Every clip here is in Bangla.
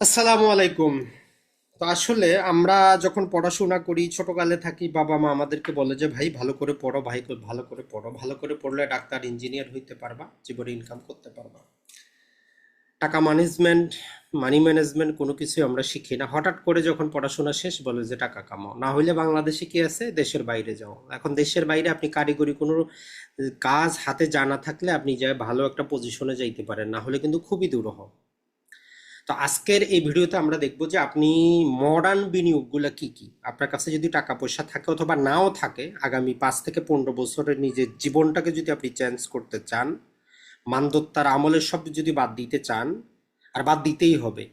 আসসালামু আলাইকুম। তো আসলে আমরা যখন পড়াশোনা করি, ছোটকালে থাকি, বাবা মা আমাদেরকে বলে যে, ভাই, ভালো করে পড়ো, ভাই, ভালো করে পড়ো। ভালো করে পড়লে ডাক্তার, ইঞ্জিনিয়ার হইতে পারবা, জীবনে ইনকাম করতে পারবা। টাকা ম্যানেজমেন্ট মানি ম্যানেজমেন্ট কোনো কিছুই আমরা শিখি না। হঠাৎ করে যখন পড়াশোনা শেষ, বলে যে, টাকা কামাও। না হইলে বাংলাদেশে কি আছে? দেশের বাইরে যাও। এখন দেশের বাইরে আপনি কারিগরি কোনো কাজ হাতে জানা থাকলে আপনি যায় ভালো একটা পজিশনে যাইতে পারেন। না হলে কিন্তু খুবই দুরূহ। তো আজকের এই ভিডিওতে আমরা দেখব যে আপনি মডার্ন বিনিয়োগগুলো কি কি? আপনার কাছে যদি টাকা পয়সা থাকে অথবা নাও থাকে, আগামী পাঁচ থেকে পনেরো বছরের নিজের জীবনটাকে যদি আপনি চেঞ্জ করতে চান, মানদত্তার আমলের সব যদি বাদ দিতে চান, আর বাদ দিতেই হবে।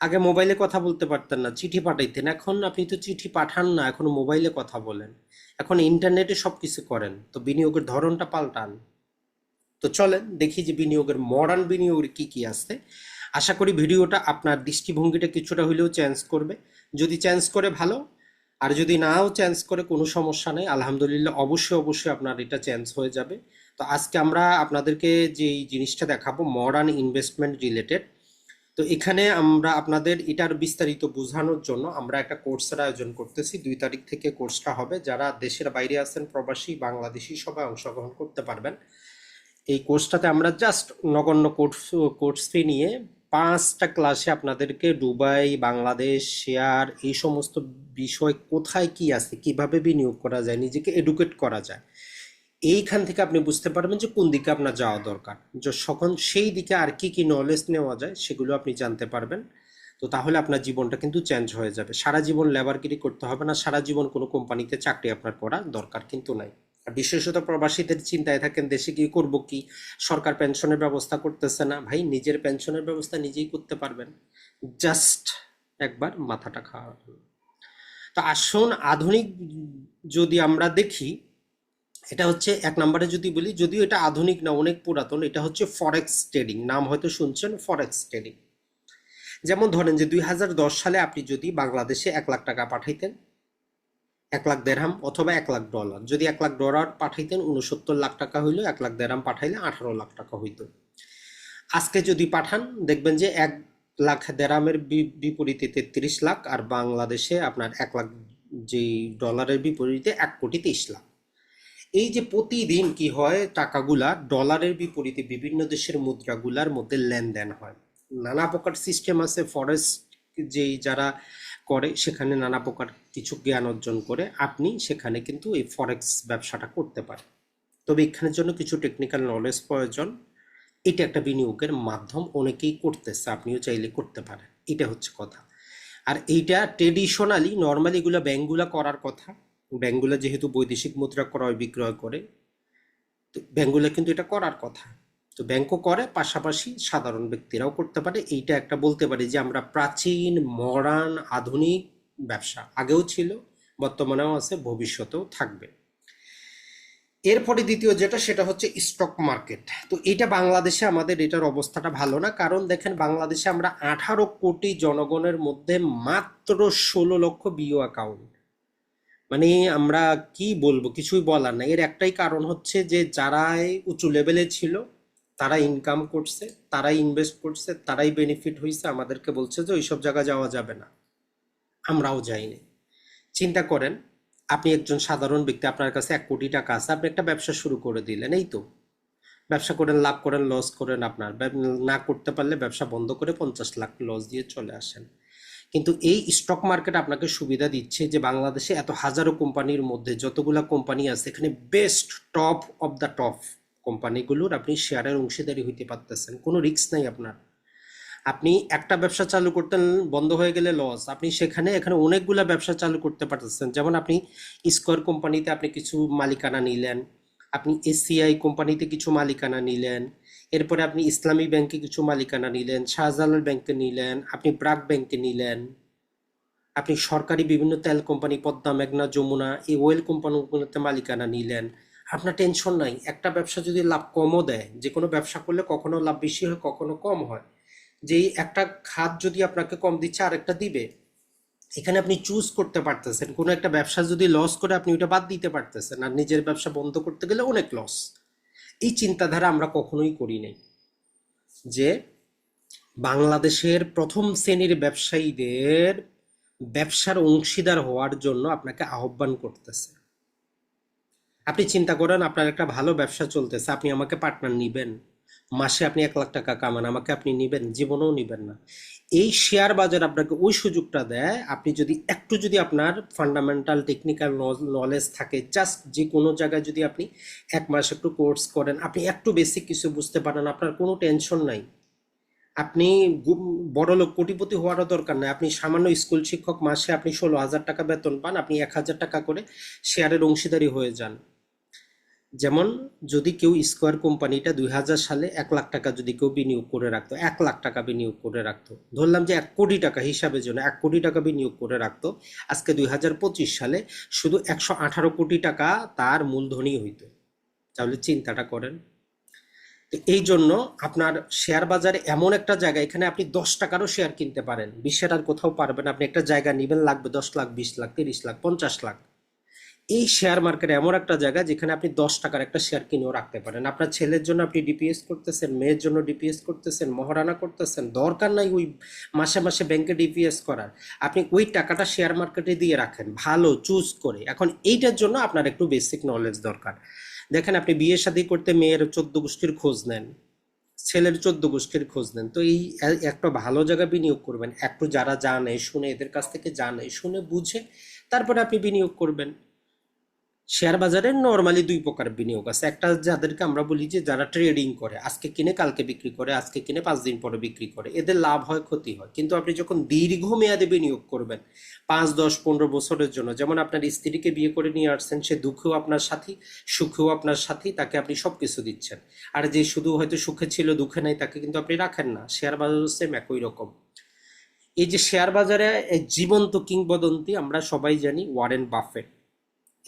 আগে মোবাইলে কথা বলতে পারতেন না, চিঠি পাঠাইতেন। এখন আপনি তো চিঠি পাঠান না, এখন মোবাইলে কথা বলেন। এখন ইন্টারনেটে সব কিছু করেন, তো বিনিয়োগের ধরনটা পাল্টান। তো চলেন, দেখি যে বিনিয়োগের মডার্ন বিনিয়োগের কি কি আছে। আশা করি ভিডিওটা আপনার দৃষ্টিভঙ্গিটা কিছুটা হলেও চেঞ্জ করবে। যদি চেঞ্জ করে, ভালো। আর যদি নাও চেঞ্জ করে, কোনো সমস্যা নেই। আলহামদুলিল্লাহ, অবশ্যই অবশ্যই আপনার এটা চেঞ্জ হয়ে যাবে। তো আজকে আমরা আপনাদেরকে যে এই জিনিসটা দেখাবো মডার্ন ইনভেস্টমেন্ট রিলেটেড তো এখানে আমরা আপনাদের এটার বিস্তারিত বোঝানোর জন্য আমরা একটা কোর্সের আয়োজন করতেছি। দুই তারিখ থেকে কোর্সটা হবে। যারা দেশের বাইরে আছেন, প্রবাসী, বাংলাদেশি, সবাই অংশগ্রহণ করতে পারবেন। এই কোর্সটাতে আমরা জাস্ট নগণ্য কোর্স কোর্স ফি নিয়ে পাঁচটা ক্লাসে আপনাদেরকে দুবাই, বাংলাদেশ, শেয়ার এই সমস্ত বিষয় কোথায় কি আছে, কীভাবে বিনিয়োগ করা যায়, নিজেকে এডুকেট করা যায়, এইখান থেকে আপনি বুঝতে পারবেন যে কোন দিকে আপনার যাওয়া দরকার। যে সখন সেই দিকে আর কি কি নলেজ নেওয়া যায়, সেগুলো আপনি জানতে পারবেন। তো তাহলে আপনার জীবনটা কিন্তু চেঞ্জ হয়ে যাবে। সারা জীবন লেবারগিরি করতে হবে না, সারা জীবন কোনো কোম্পানিতে চাকরি আপনার করা দরকার কিন্তু নাই। বিশেষত প্রবাসীদের চিন্তায় থাকেন, দেশে গিয়ে করব কি? সরকার পেনশনের ব্যবস্থা করতেছে না। ভাই, নিজের পেনশনের ব্যবস্থা নিজেই করতে পারবেন। জাস্ট একবার মাথাটা খাওয়া তো আসুন, আধুনিক যদি আমরা দেখি, এটা হচ্ছে এক নম্বরে যদি বলি, যদিও এটা আধুনিক না, অনেক পুরাতন, এটা হচ্ছে ফরেক্স ট্রেডিং নাম হয়তো শুনছেন ফরেক্স ট্রেডিং যেমন ধরেন যে দুই হাজার দশ সালে আপনি যদি বাংলাদেশে এক লাখ টাকা পাঠাইতেন এক লাখ দেড়হাম অথবা এক লাখ ডলার। যদি এক লাখ ডলার পাঠাইতেন উনসত্তর লাখ টাকা হইল, এক লাখ দেড়হাম পাঠাইলে আঠারো লাখ টাকা হইতো। আজকে যদি পাঠান, দেখবেন যে এক লাখ দেড়হামের বি- বিপরীতে তেত্রিশ লাখ আর বাংলাদেশে আপনার এক লাখ যেই ডলারের বিপরীতে এক কোটি তেইশ লাখ। এই যে প্রতিদিন কি হয়, টাকাগুলা ডলারের বিপরীতে বিভিন্ন দেশের মুদ্রাগুলার মধ্যে লেনদেন হয়। নানা প্রকার সিস্টেম আছে ফরেস্ট যেই যারা করে, সেখানে নানা প্রকার কিছু জ্ঞান অর্জন করে আপনি সেখানে কিন্তু এই ফরেক্স ব্যবসাটা করতে পারেন। তবে এখানের জন্য কিছু টেকনিক্যাল নলেজ প্রয়োজন। এটা একটা বিনিয়োগের মাধ্যম, অনেকেই করতেছে, আপনিও চাইলে করতে পারেন। এটা হচ্ছে কথা। আর এইটা ট্রেডিশনালি নর্মালি এগুলো ব্যাঙ্কগুলো করার কথা। ব্যাঙ্কগুলো যেহেতু বৈদেশিক মুদ্রা ক্রয় বিক্রয় করে, তো ব্যাঙ্কগুলো কিন্তু এটা করার কথা। তো ব্যাংকও করে, পাশাপাশি সাধারণ ব্যক্তিরাও করতে পারে। এইটা একটা বলতে পারি যে আমরা প্রাচীন মডার্ন আধুনিক ব্যবসা আগেও ছিল, বর্তমানেও আছে, ভবিষ্যতেও থাকবে। এরপরে দ্বিতীয় যেটা, সেটা হচ্ছে স্টক মার্কেট তো এটা বাংলাদেশে আমাদের এটার অবস্থাটা ভালো না, কারণ দেখেন বাংলাদেশে আমরা আঠারো কোটি জনগণের মধ্যে মাত্র ষোলো লক্ষ বিও অ্যাকাউন্ট মানে আমরা কি বলব, কিছুই বলার নাই। এর একটাই কারণ হচ্ছে যে যারাই উঁচু লেভেলে ছিল তারা ইনকাম করছে, তারাই ইনভেস্ট করছে, তারাই বেনিফিট হয়েছে আমাদেরকে বলছে যে ওইসব জায়গা যাওয়া যাবে না। আমরাও যাইনি। চিন্তা করেন, আপনি একজন সাধারণ ব্যক্তি, আপনার কাছে এক কোটি টাকা আছে, আপনি একটা ব্যবসা শুরু করে দিলেন, এই তো। ব্যবসা করেন, লাভ করেন লস করেন আপনার। না করতে পারলে ব্যবসা বন্ধ করে পঞ্চাশ লাখ লস দিয়ে চলে আসেন। কিন্তু এই স্টক মার্কেট আপনাকে সুবিধা দিচ্ছে যে বাংলাদেশে এত হাজারো কোম্পানির মধ্যে যতগুলা কোম্পানি আছে, এখানে best top of the top কোম্পানিগুলোর আপনি শেয়ারের অংশীদারি হইতে পারতেছেন, কোনো রিস্ক নাই আপনার। আপনি একটা ব্যবসা চালু করতেন, বন্ধ হয়ে গেলে লস আপনি সেখানে, এখানে অনেকগুলা ব্যবসা চালু করতে পারতেছেন। যেমন আপনি স্কোয়ার কোম্পানিতে আপনি কিছু মালিকানা নিলেন, আপনি এসিআই কোম্পানিতে কিছু মালিকানা নিলেন, এরপরে আপনি ইসলামী ব্যাংকে কিছু মালিকানা নিলেন, শাহজালাল ব্যাংকে নিলেন, আপনি ব্রাক ব্যাংকে নিলেন, আপনি সরকারি বিভিন্ন তেল কোম্পানি, পদ্মা, মেঘনা, যমুনা, এই ওয়েল কোম্পানিগুলোতে মালিকানা নিলেন। আপনার টেনশন নাই। একটা ব্যবসা যদি লাভ কমও দেয়, যে কোনো ব্যবসা করলে কখনো লাভ বেশি হয়, কখনো কম হয়। যেই একটা খাত যদি আপনাকে কম দিচ্ছে, আরেকটা দিবে। এখানে আপনি চুজ করতে পারতেছেন। কোনো একটা ব্যবসা যদি লস করে, আপনি ওটা বাদ দিতে পারতেছেন। আর নিজের ব্যবসা বন্ধ করতে গেলে অনেক লস এই চিন্তাধারা আমরা কখনোই করি নাই। যে বাংলাদেশের প্রথম শ্রেণির ব্যবসায়ীদের ব্যবসার অংশীদার হওয়ার জন্য আপনাকে আহ্বান করতেছে। আপনি চিন্তা করেন, আপনার একটা ভালো ব্যবসা চলতেছে, আপনি আমাকে পার্টনার নিবেন। মাসে আপনি এক লাখ টাকা কামান, আমাকে আপনি নিবেন, জীবনেও নিবেন না। এই শেয়ার বাজার আপনাকে ওই সুযোগটা দেয়, আপনি যদি একটু যদি আপনার ফান্ডামেন্টাল টেকনিক্যাল নলেজ থাকে জাস্ট যে কোনো জায়গায় যদি আপনি এক মাস একটু কোর্স করেন, আপনি একটু বেসিক কিছু বুঝতে পারেন, আপনার কোনো টেনশন নাই। আপনি বড় লোক কোটিপতি হওয়ারও দরকার নাই। আপনি সামান্য স্কুল শিক্ষক, মাসে আপনি ষোলো হাজার টাকা বেতন পান, আপনি এক হাজার টাকা করে শেয়ারের অংশীদারি হয়ে যান। যেমন যদি কেউ স্কোয়ার কোম্পানিটা দুই হাজার সালে এক লাখ টাকা যদি কেউ বিনিয়োগ করে রাখতো, এক লাখ টাকা বিনিয়োগ করে রাখতো। ধরলাম যে এক কোটি টাকা হিসাবের জন্য এক কোটি টাকা বিনিয়োগ করে রাখতো, আজকে দুই হাজার পঁচিশ সালে শুধু একশো আঠারো কোটি টাকা তার মূলধনই হইতো। তাহলে চিন্তাটা করেন। তো এই জন্য আপনার শেয়ার বাজারে এমন একটা জায়গা, এখানে আপনি দশ টাকারও শেয়ার কিনতে পারেন। বিশ্বের আর কোথাও পারবেন আপনি একটা জায়গা নেবেন, লাগবে দশ লাখ, বিশ লাখ, তিরিশ লাখ, পঞ্চাশ লাখ। এই শেয়ার মার্কেট এমন একটা জায়গা যেখানে আপনি দশ টাকার একটা শেয়ার কিনেও রাখতে পারেন। আপনার ছেলের জন্য আপনি ডিপিএস করতেছেন, মেয়ের জন্য ডিপিএস করতেছেন, মহারানা করতেছেন, দরকার নাই ওই মাসে মাসে ব্যাংকে ডিপিএস করার। আপনি ওই টাকাটা শেয়ার মার্কেটে দিয়ে রাখেন, ভালো চুজ করে। এখন এইটার জন্য আপনার একটু বেসিক নলেজ দরকার। দেখেন আপনি বিয়ে শাদী করতে মেয়ের চোদ্দ গোষ্ঠীর খোঁজ নেন, ছেলের চোদ্দ গোষ্ঠীর খোঁজ নেন, তো এই একটা ভালো জায়গা বিনিয়োগ করবেন। একটু যারা জানে, শুনে, এদের কাছ থেকে জানে, শুনে, বুঝে, তারপরে আপনি বিনিয়োগ করবেন। শেয়ার বাজারে নর্মালি দুই প্রকার বিনিয়োগ আছে। একটা যাদেরকে আমরা বলি যে যারা ট্রেডিং করে, আজকে কিনে, কালকে বিক্রি করে, আজকে কিনে, পাঁচ দিন পরে বিক্রি করে। এদের লাভ হয়, ক্ষতি হয়। কিন্তু আপনি যখন দীর্ঘমেয়াদে বিনিয়োগ করবেন, পাঁচ, দশ, পনেরো বছরের জন্য, যেমন আপনার স্ত্রীকে বিয়ে করে নিয়ে আসছেন, সে দুঃখেও আপনার সাথী, সুখেও আপনার সাথী, তাকে আপনি সব কিছু দিচ্ছেন। আর যে শুধু হয়তো সুখে ছিল, দুঃখে নাই, তাকে কিন্তু আপনি রাখেন না। শেয়ার বাজার সেম একই রকম। এই যে শেয়ার বাজারে জীবন্ত কিংবদন্তি আমরা সবাই জানি ওয়ারেন বাফেট।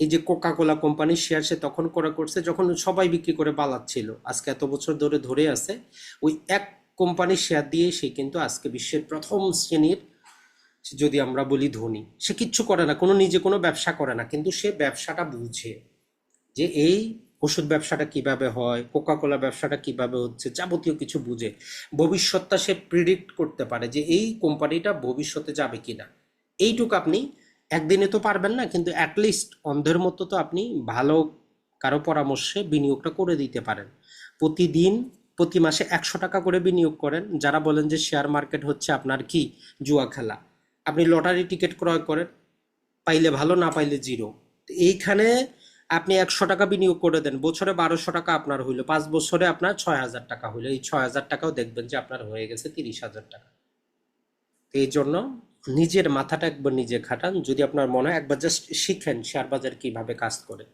এই যে কোকা কোলা কোম্পানির শেয়ার সে তখন করা করছে যখন সবাই বিক্রি করে পালাচ্ছিল। আজকে এত বছর ধরে ধরে আছে। ওই এক কোম্পানির শেয়ার দিয়ে সে কিন্তু আজকে বিশ্বের প্রথম শ্রেণির, যদি আমরা বলি ধনী। সে কিচ্ছু করে না, কোনো নিজে কোনো ব্যবসা করে না, কিন্তু সে ব্যবসাটা বুঝে। যে এই ওষুধ ব্যবসাটা কীভাবে হয় কোকা কোলা ব্যবসাটা কীভাবে হচ্ছে, যাবতীয় কিছু বুঝে। ভবিষ্যৎটা সে প্রিডিক্ট করতে পারে যে এই কোম্পানিটা ভবিষ্যতে যাবে কিনা। এইটুকু আপনি একদিনে তো পারবেন না, কিন্তু অ্যাটলিস্ট অন্ধের মতো তো আপনি ভালো কারও পরামর্শে বিনিয়োগটা করে দিতে পারেন। প্রতিদিন, প্রতি মাসে একশো টাকা করে বিনিয়োগ করেন। যারা বলেন যে শেয়ার মার্কেট হচ্ছে আপনার কি? জুয়া খেলা। আপনি লটারি টিকিট ক্রয় করেন, পাইলে ভালো, না পাইলে জিরো এইখানে আপনি একশো টাকা বিনিয়োগ করে দেন। বছরে বারোশো টাকা আপনার হইল। পাঁচ বছরে আপনার ছয় হাজার টাকা হইল। এই ছয় হাজার টাকাও দেখবেন যে আপনার হয়ে গেছে তিরিশ হাজার টাকা। এই জন্য নিজের মাথাটা একবার নিজে খাটান, যদি আপনার মনে হয় একবার জাস্ট শিখেন শেয়ার বাজার কীভাবে কাজ করে।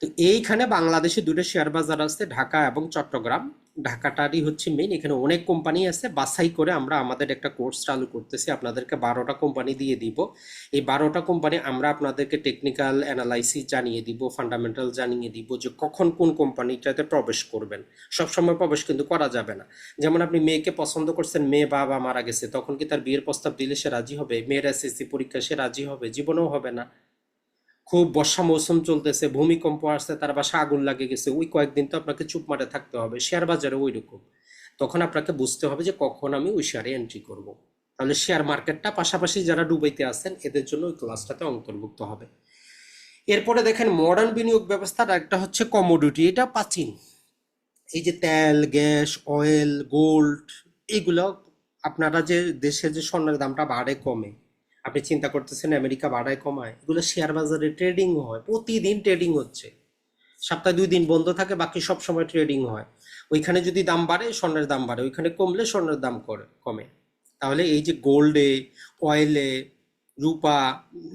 তো এইখানে বাংলাদেশে দুটো শেয়ার বাজার আছে, ঢাকা এবং চট্টগ্রাম। ঢাকাটারই হচ্ছে মেইন এখানে অনেক কোম্পানি আছে, বাছাই করে আমরা আমাদের একটা কোর্স চালু করতেছি। আপনাদেরকে বারোটা কোম্পানি দিয়ে দিব। এই বারোটা কোম্পানি আমরা আপনাদেরকে টেকনিক্যাল অ্যানালাইসিস জানিয়ে দিব ফান্ডামেন্টাল জানিয়ে দিব যে কখন কোন কোম্পানিটাতে প্রবেশ করবেন। সবসময় প্রবেশ কিন্তু করা যাবে না। যেমন আপনি মেয়েকে পছন্দ করছেন, মেয়ে বাবা মারা গেছে, তখন কি তার বিয়ের প্রস্তাব দিলে সে রাজি হবে? মেয়ের এসএসসি পরীক্ষা সে রাজি হবে? জীবনেও হবে না। খুব বর্ষা মৌসুম চলতেছে, ভূমিকম্প আসছে, তার বাসা আগুন লাগে গেছে, ওই কয়েকদিন তো আপনাকে চুপ মারে থাকতে হবে শেয়ার বাজারে ওই রকম তখন আপনাকে বুঝতে হবে যে কখন আমি ওই শেয়ারে এন্ট্রি করব। তাহলে শেয়ার মার্কেটটা পাশাপাশি যারা ডুবাইতে আছেন, এদের জন্য ওই ক্লাসটাতে অন্তর্ভুক্ত হবে। এরপরে দেখেন মডার্ন বিনিয়োগ ব্যবস্থার একটা হচ্ছে কমোডিটি এটা প্রাচীন এই যে তেল, গ্যাস অয়েল গোল্ড এগুলো আপনারা যে দেশে যে স্বর্ণের দামটা বাড়ে, কমে আপনি চিন্তা করতেছেন আমেরিকা বাড়ায় কমায়, এগুলো শেয়ার বাজারে ট্রেডিং হয়, প্রতিদিন ট্রেডিং হচ্ছে। সপ্তাহে দুই দিন বন্ধ থাকে, বাকি সব সময় ট্রেডিং হয়। ওইখানে যদি দাম বাড়ে, স্বর্ণের দাম বাড়ে, ওইখানে কমলে স্বর্ণের দাম করে, কমে। তাহলে এই যে গোল্ডে অয়েলে রূপা,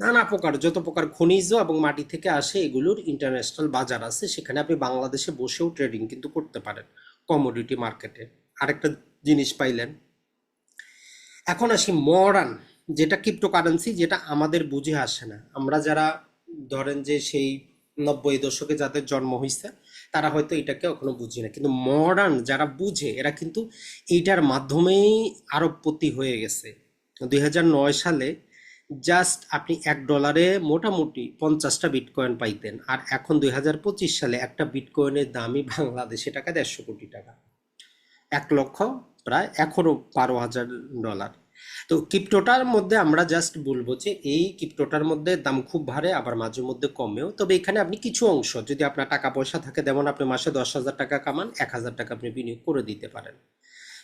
নানা প্রকার, যত প্রকার খনিজ এবং মাটি থেকে আসে, এগুলোর ইন্টারন্যাশনাল বাজার আছে, সেখানে আপনি বাংলাদেশে বসেও ট্রেডিং কিন্তু করতে পারেন কমোডিটি মার্কেটে আরেকটা জিনিস পাইলেন। এখন আসি মডার্ন যেটা ক্রিপ্টোকারেন্সি যেটা আমাদের বুঝে আসে না। আমরা যারা ধরেন যে সেই নব্বই দশকে যাদের জন্ম হয়েছে তারা হয়তো এটাকে এখনও বুঝি না। কিন্তু মডার্ন যারা বুঝে, এরা কিন্তু এইটার মাধ্যমেই আরবপতি হয়ে গেছে। দুই সালে জাস্ট আপনি এক ডলারে মোটামুটি পঞ্চাশটা বিটকয়েন পাইতেন। আর এখন দুই হাজার পঁচিশ সালে একটা বিটকয়েনের দামই বাংলাদেশে টাকা দেড়শো কোটি টাকা। এক লক্ষ, প্রায় এখনও বারো হাজার ডলার তো ক্রিপ্টোটার মধ্যে আমরা জাস্ট বলব যে এই ক্রিপ্টোটার মধ্যে দাম খুব ভারে, আবার মাঝে মধ্যে কমেও। তবে এখানে আপনি কিছু অংশ, যদি আপনার টাকা পয়সা থাকে, যেমন আপনি মাসে দশ হাজার টাকা কামান, এক হাজার টাকা আপনি বিনিয়োগ করে দিতে পারেন।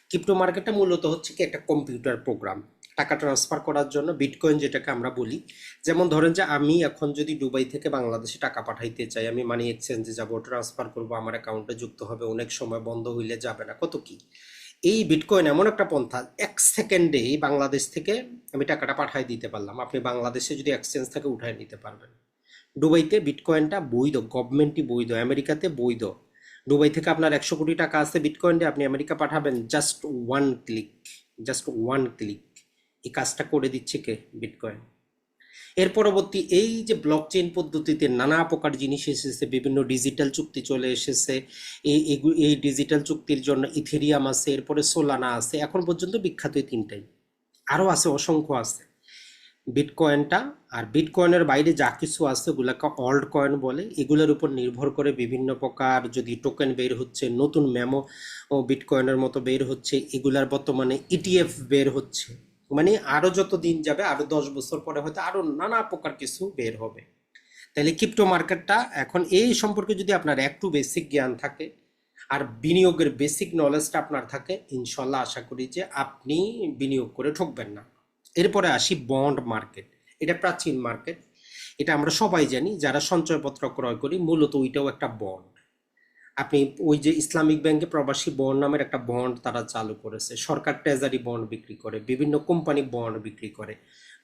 ক্রিপ্টো মার্কেটটা মূলত হচ্ছে কি একটা কম্পিউটার প্রোগ্রাম। টাকা ট্রান্সফার করার জন্য বিটকয়েন যেটাকে আমরা বলি। যেমন ধরেন যে আমি এখন যদি দুবাই থেকে বাংলাদেশে টাকা পাঠাইতে চাই, আমি মানি এক্সচেঞ্জে যাব ট্রান্সফার করব, আমার অ্যাকাউন্টে যুক্ত হবে, অনেক সময় বন্ধ হইলে যাবে না, কত কি? এই বিটকয়েন এমন একটা পন্থা, এক সেকেন্ডেই বাংলাদেশ থেকে আমি টাকাটা পাঠাই দিতে পারলাম। আপনি বাংলাদেশে যদি এক্সচেঞ্জ থেকে উঠাই নিতে পারবেন। দুবাইতে বিটকয়েনটা বৈধ গভর্নমেন্টই বৈধ, আমেরিকাতে বৈধ। দুবাই থেকে আপনার একশো কোটি টাকা আছে বিটকয়েনটা আপনি আমেরিকা পাঠাবেন just one click just one click এই কাজটা করে দিচ্ছে কে বিটকয়েন এর পরবর্তী এই যে ব্লক চেইন পদ্ধতিতে নানা প্রকার জিনিস এসেছে, বিভিন্ন ডিজিটাল চুক্তি চলে এসেছে, এই এই ডিজিটাল চুক্তির জন্য ইথেরিয়াম আছে, এরপরে সোলানা আছে, এখন পর্যন্ত বিখ্যাত এই তিনটাই। আরও আছে, অসংখ্য আছে। বিটকয়েনটা আর বিটকয়েনের বাইরে যা কিছু আছে, ওগুলাকে অল্ড কয়েন বলে, এগুলোর উপর নির্ভর করে বিভিন্ন প্রকার যদি টোকেন বের হচ্ছে, নতুন ও বিটকয়েনের মতো বের হচ্ছে, এগুলার বর্তমানে ইটিএফ বের হচ্ছে। মানে আরও যত দিন যাবে, আরও দশ বছর পরে হয়তো আরও নানা প্রকার কিছু বের হবে। তাহলে ক্রিপ্টো মার্কেটটা এখন এই সম্পর্কে যদি আপনার একটু বেসিক জ্ঞান থাকে, আর বিনিয়োগের বেসিক নলেজটা আপনার থাকে, ইনশাল্লাহ আশা করি যে আপনি বিনিয়োগ করে ঠকবেন না। এরপরে আসি বন্ড মার্কেট এটা প্রাচীন মার্কেট এটা আমরা সবাই জানি, যারা সঞ্চয়পত্র ক্রয় করি, মূলত ওইটাও একটা বন্ড আপনি ওই যে ইসলামিক ব্যাংকে প্রবাসী বন্ড নামের একটা বন্ড তারা চালু করেছে। সরকার ট্রেজারি বন্ড বিক্রি করে, বিভিন্ন কোম্পানি বন্ড বিক্রি করে।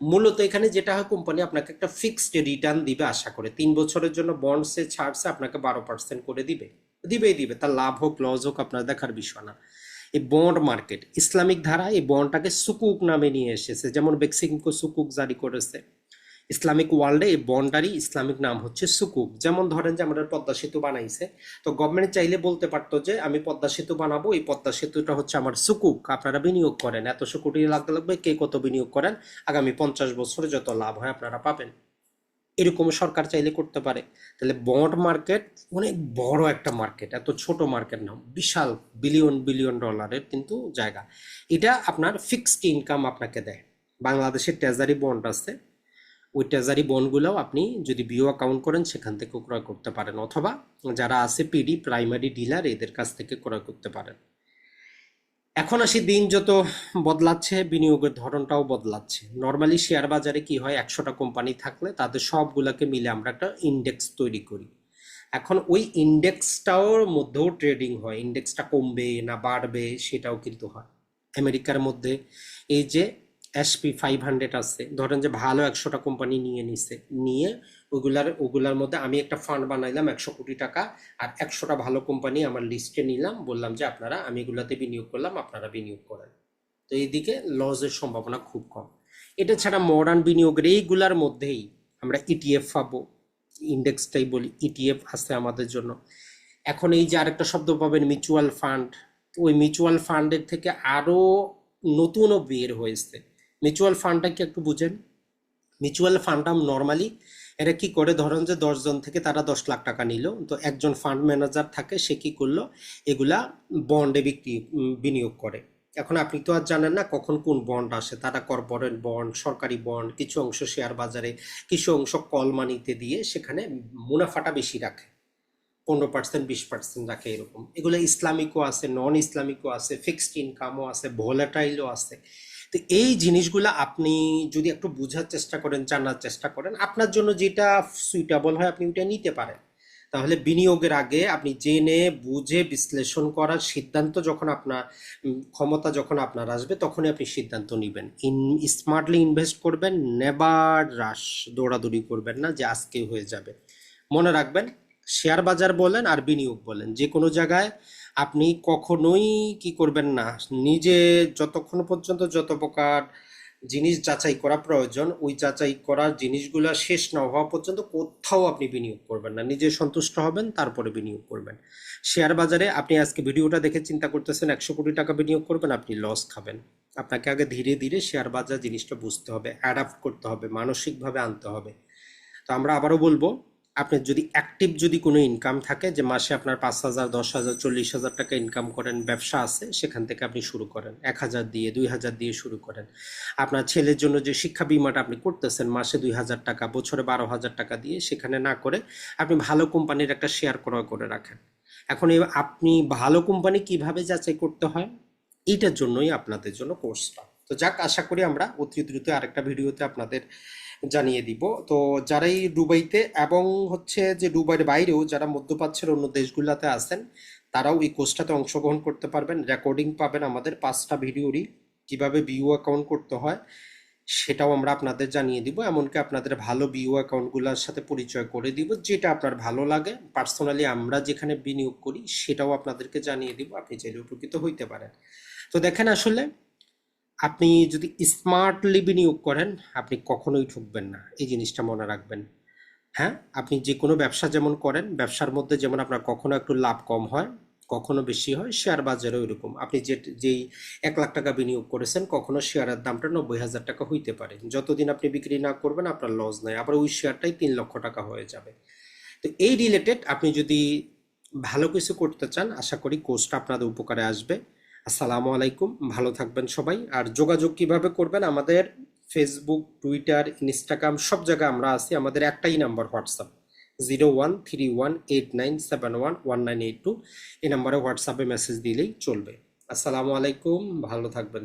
মূলত এখানে যেটা হয়, কোম্পানি আপনাকে একটা ফিক্সড রিটার্ন দিবে আশা করে। তিন বছরের জন্য বন্ড সে ছাড়ছে, আপনাকে বারো পার্সেন্ট করে দিবে। দিবেই দিবে, তার লাভ হোক লস হোক, আপনার দেখার বিষয় না। এই বন্ড মার্কেট ইসলামিক ধারা এই বন্ডটাকে সুকুক নামে নিয়ে এসেছে। যেমন বেক্সিমকো সুকুক জারি করেছে। ইসলামিক ওয়ার্ল্ডে এই বন্ডারই ইসলামিক নাম হচ্ছে সুকুক যেমন ধরেন যে আমাদের পদ্মা সেতু বানাইছে, তো গভর্নমেন্ট চাইলে বলতে পারতো যে, আমি পদ্মা সেতু বানাবো, এই পদ্মা সেতুটা হচ্ছে আমার সুকুক আপনারা বিনিয়োগ করেন। এতশো কোটি লাগতে লাগবে, কে কত বিনিয়োগ করেন? আগামী পঞ্চাশ বছরে যত লাভ হয় আপনারা পাবেন। এরকম সরকার চাইলে করতে পারে। তাহলে বন্ড মার্কেট অনেক বড় একটা মার্কেট, এত ছোট মার্কেট না, বিশাল বিলিয়ন বিলিয়ন ডলারের কিন্তু জায়গা। এটা আপনার ফিক্সড ইনকাম আপনাকে দেয়। বাংলাদেশের ট্রেজারি বন্ড আছে ওই ট্রেজারি বন্ডগুলোও আপনি যদি বিও অ্যাকাউন্ট করেন, সেখান থেকে ক্রয় করতে পারেন। অথবা যারা আছে পিডি প্রাইমারি ডিলার এদের কাছ থেকে ক্রয় করতে পারেন। এখন আসি দিন যত বদলাচ্ছে, বিনিয়োগের ধরনটাও বদলাচ্ছে। নর্মালি শেয়ার বাজারে কি হয়, একশোটা কোম্পানি থাকলে তাদের সবগুলোকে মিলে আমরা একটা ইন্ডেক্স তৈরি করি। এখন ওই ইন্ডেক্সটাওর মধ্যেও ট্রেডিং হয়। ইন্ডেক্সটা কমবে না বাড়বে, সেটাও কিন্তু হয়। আমেরিকার মধ্যে এই যে এসপি ফাইভ হান্ড্রেড আছে। ধরেন যে ভালো একশোটা কোম্পানি নিয়ে নিছে। নিয়ে ওগুলার ওগুলার মধ্যে আমি একটা ফান্ড বানাইলাম একশো কোটি টাকা আর একশোটা ভালো কোম্পানি আমার লিস্টে নিলাম। বললাম যে আপনারা, আমি এগুলাতে বিনিয়োগ করলাম, আপনারা বিনিয়োগ করেন। তো এইদিকে লসের সম্ভাবনা খুব কম। এটা ছাড়া মডার্ন বিনিয়োগের এইগুলার মধ্যেই আমরা ইটিএফ পাবো। ইন্ডেক্সটাই বলি ইটিএফ আছে আমাদের জন্য। এখন এই যে আরেকটা শব্দ পাবেন মিউচুয়াল ফান্ড ওই মিউচুয়াল ফান্ডের থেকে আরও নতুনও বের হয়েছে। মিউচুয়াল ফান্ডটা কি একটু বুঝেন। মিউচুয়াল ফান্ডটা নর্মালি এরা কি করে? ধরেন যে দশজন থেকে তারা দশ লাখ টাকা নিল। তো একজন ফান্ড ম্যানেজার থাকে, সে কি করল? এগুলা বন্ডে বিক্রি বিনিয়োগ করে। এখন আপনি তো আর জানেন না কখন কোন বন্ড আসে। তারা কর্পোরেট বন্ড সরকারি বন্ড কিছু অংশ শেয়ার বাজারে, কিছু অংশ কল মানিতে দিয়ে সেখানে মুনাফাটা বেশি রাখে। পনেরো পার্সেন্ট বিশ পার্সেন্ট রাখে এরকম। এগুলো ইসলামিকও আছে নন ইসলামিকও আছে ফিক্সড ইনকামও আছে ভোলাটাইলও আছে। তো এই জিনিসগুলো আপনি যদি একটু বোঝার চেষ্টা করেন, জানার চেষ্টা করেন, আপনার জন্য যেটা সুইটেবল হয় আপনি ওইটা নিতে পারেন। তাহলে বিনিয়োগের আগে আপনি জেনে, বুঝে, বিশ্লেষণ করার সিদ্ধান্ত যখন আপনার ক্ষমতা যখন আপনার আসবে, তখনই আপনি সিদ্ধান্ত নেবেন। ইন স্মার্টলি ইনভেস্ট করবেন নেবার রাশ দৌড়াদৌড়ি করবেন না যে আজকে হয়ে যাবে। মনে রাখবেন শেয়ার বাজার বলেন আর বিনিয়োগ বলেন যে কোনো জায়গায় আপনি কখনোই কি করবেন না? নিজে যতক্ষণ পর্যন্ত যত প্রকার জিনিস যাচাই করা প্রয়োজন, ওই যাচাই করা জিনিসগুলো শেষ না হওয়া পর্যন্ত কোথাও আপনি বিনিয়োগ করবেন না। নিজে সন্তুষ্ট হবেন, তারপরে বিনিয়োগ করবেন। শেয়ার বাজারে আপনি আজকে ভিডিওটা দেখে চিন্তা করতেছেন, একশো কোটি টাকা বিনিয়োগ করবেন, আপনি লস খাবেন। আপনাকে আগে ধীরে ধীরে শেয়ার বাজার জিনিসটা বুঝতে হবে অ্যাডাপ্ট করতে হবে, মানসিকভাবে আনতে হবে। তো আমরা আবারও বলব আপনার যদি অ্যাক্টিভ যদি কোনো ইনকাম থাকে, যে মাসে আপনার পাঁচ হাজার, দশ হাজার, চল্লিশ হাজার টাকা ইনকাম করেন, ব্যবসা আছে, সেখান থেকে আপনি শুরু করেন। এক হাজার দিয়ে, দুই হাজার দিয়ে শুরু করেন। আপনার ছেলের জন্য যে শিক্ষা বিমাটা আপনি করতেছেন, মাসে দুই হাজার টাকা, বছরে বারো হাজার টাকা দিয়ে সেখানে না করে আপনি ভালো কোম্পানির একটা শেয়ার ক্রয় করে রাখেন। এখন আপনি ভালো কোম্পানি কীভাবে যাচাই করতে হয়? এইটার জন্যই আপনাদের জন্য কোর্সটা তো যাক, আশা করি আমরা অতি দ্রুত আরেকটা ভিডিওতে আপনাদের জানিয়ে দিব। তো যারাই দুবাইতে এবং হচ্ছে যে দুবাইয়ের বাইরেও যারা মধ্যপ্রাচ্যের অন্য দেশগুলোতে আছেন, তারাও এই কোর্সটাতে অংশগ্রহণ করতে পারবেন। রেকর্ডিং পাবেন আমাদের পাঁচটা ভিডিওরই, কীভাবে বিউ অ্যাকাউন্ট করতে হয় সেটাও আমরা আপনাদের জানিয়ে দিব। এমনকি আপনাদের ভালো বিউ অ্যাকাউন্টগুলোর সাথে পরিচয় করে দিব, যেটা আপনার ভালো লাগে। পার্সোনালি আমরা যেখানে বিনিয়োগ করি, সেটাও আপনাদেরকে জানিয়ে দিব। আপনি চাইলে উপকৃত হইতে পারেন। তো দেখেন আসলে আপনি যদি স্মার্টলি বিনিয়োগ করেন, আপনি কখনোই ঠকবেন না। এই জিনিসটা মনে রাখবেন। হ্যাঁ? আপনি যে কোনো ব্যবসা যেমন করেন, ব্যবসার মধ্যে যেমন আপনার কখনো একটু লাভ কম হয়, কখনো বেশি হয় শেয়ার বাজারেও এরকম। আপনি যে, যেই এক লাখ টাকা বিনিয়োগ করেছেন, কখনো শেয়ারের দামটা নব্বই হাজার টাকা হইতে পারে। যতদিন আপনি বিক্রি না করবেন, আপনার লস নাই। আবার ওই শেয়ারটাই তিন লক্ষ টাকা হয়ে যাবে। তো এই রিলেটেড আপনি যদি ভালো কিছু করতে চান, আশা করি কোর্সটা আপনাদের উপকারে আসবে। আসসালামু আলাইকুম, ভালো থাকবেন সবাই। আর যোগাযোগ কীভাবে করবেন? আমাদের ফেসবুক টুইটার ইনস্টাগ্রাম সব জায়গায় আমরা আছি। আমাদের একটাই number WhatsApp, zero one three one eight nine seven one one nine eight two. এই নাম্বারে হোয়াটসঅ্যাপে মেসেজ দিলেই চলবে। আসসালামু আলাইকুম, ভালো থাকবেন